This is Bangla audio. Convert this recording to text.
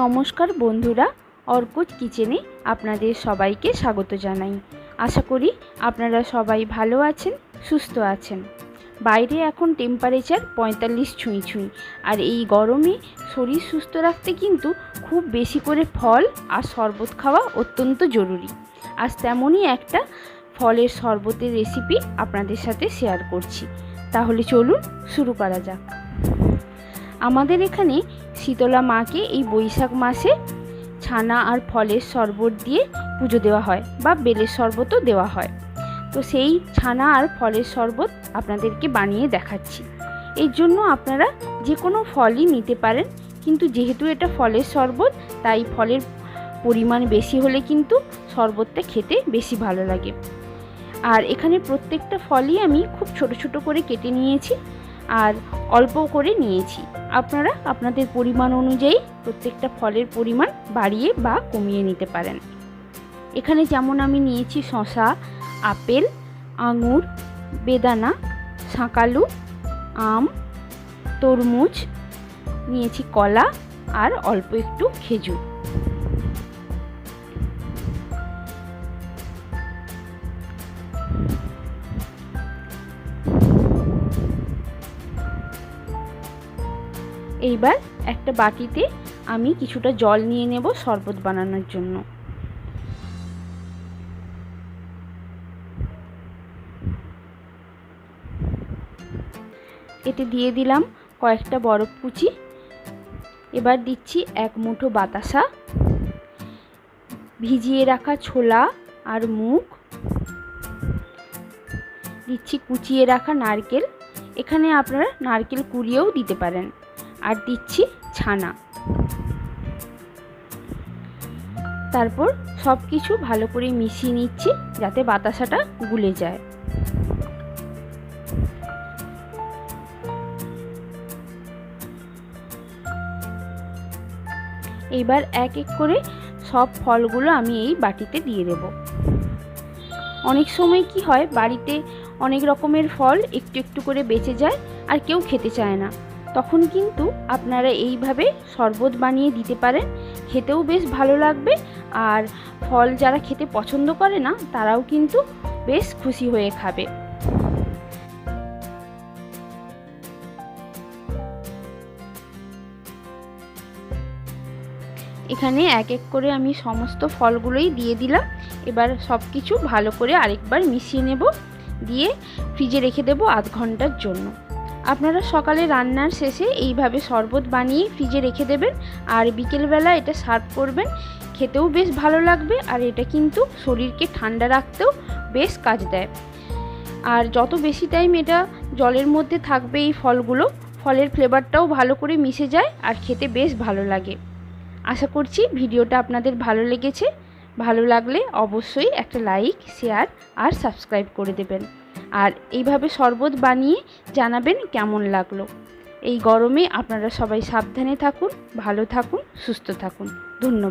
নমস্কার বন্ধুরা, অর্কুট কিচেনে আপনাদের সবাইকে স্বাগত জানাই। আশা করি আপনারা সবাই ভালো আছেন, সুস্থ আছেন। বাইরে এখন টেম্পারেচার পঁয়তাল্লিশ ছুঁই ছুঁই, আর এই গরমে শরীর সুস্থ রাখতে কিন্তু খুব বেশি করে ফল আর শরবত খাওয়া অত্যন্ত জরুরি। আজ তেমনই একটা ফলের শরবতের রেসিপি আপনাদের সাথে শেয়ার করছি। তাহলে চলুন শুরু করা যাক। আমাদের এখানে শীতলা মাকে এই বৈশাখ মাসে ছানা আর ফলের শরবত দিয়ে পুজো দেওয়া হয় বা বেলের শরবতও দেওয়া হয়। তো সেই ছানা আর ফলের শরবত আপনাদেরকে বানিয়ে দেখাচ্ছি। এর জন্য আপনারা যে কোনো ফলই নিতে পারেন, কিন্তু যেহেতু এটা ফলের শরবত, তাই ফলের পরিমাণ বেশি হলে কিন্তু শরবতটা খেতে বেশি ভালো লাগে। আর এখানে প্রত্যেকটা ফলই আমি খুব ছোট ছোট করে কেটে নিয়েছি। আর অল্প করে নিয়েছি। আপনারা আপনাদের পরিমাণ অনুযায়ী প্রত্যেকটা ফলের পরিমাণ বাড়িয়ে বা কমিয়ে নিতে পারেন। এখানে যেমন আমি নিয়েছি শশা আপেল, আঙুর, বেদানা, শাঁকালু, আম, তরমুজ, নিয়েছি কলা আর অল্প একটু খেজুর। এইবার একটা বাটিতে আমি কিছুটা জল নিয়ে নেব শরবত বানানোর জন্য। এতে দিয়ে দিলাম কয়েকটা বরফ কুচি। এবার দিচ্ছি এক মুঠো বাতাসা। ভিজিয়ে রাখা ছোলা আর মুগ। দিচ্ছি কুচিয়ে রাখা নারকেল। এখানে আপনারা নারকেল কুড়িয়েও দিতে পারেন। আর দিচ্ছি ছানা। তারপর সব কিছু ভালো করে মিশিয়ে নিচ্ছি যাতে বাতাসাটা গুলে যায়। এইবার এক এক করে সব ফলগুলো আমি এই বাটিতে দিয়ে দেব। অনেক সময় কি হয়, বাড়িতে অনেক রকমের ফল একটু একটু করে বেঁচে যায় আর কেউ খেতে চায় না। তখন কিন্তু আপনারা এইভাবে শরবত বানিয়ে দিতে পারেন। খেতেও বেশ ভালো লাগবে আর ফল যারা খেতে পছন্দ করে না, তারাও কিন্তু বেশ খুশি হয়ে খাবে। এখানে এক এক করে আমি সমস্ত ফলগুলোই দিয়ে দিলাম। এবার সব কিছু ভালো করে আরেকবার মিশিয়ে নেব। দিয়ে ফ্রিজে রেখে দেবো আধ ঘণ্টার জন্য। আপনারা সকালে রান্নার শেষে এইভাবে শরবত বানিয়ে ফ্রিজে রেখে দেবেন আর বিকেলবেলা এটা সার্ভ করবেন। খেতেও বেশ ভালো লাগবে আর এটা কিন্তু শরীরকে ঠান্ডা রাখতেও বেশ কাজ দেয়। আর যত বেশি টাইম এটা জলের মধ্যে থাকবে এই ফলগুলো, ফলের ফ্লেভারটাও ভালো করে মিশে যায় আর খেতে বেশ ভালো লাগে। আশা করছি ভিডিওটা আপনাদের ভালো লেগেছে। ভালো লাগলে অবশ্যই একটা লাইক শেয়ার আর সাবস্ক্রাইব করে দেবেন। আর এইভাবে শরবত বানিয়ে জানাবেন কেমন লাগল। এই গরমে আপনারা সবাই সাবধানে থাকুন, ভালো থাকুন, সুস্থ থাকুন। ধন্যবাদ।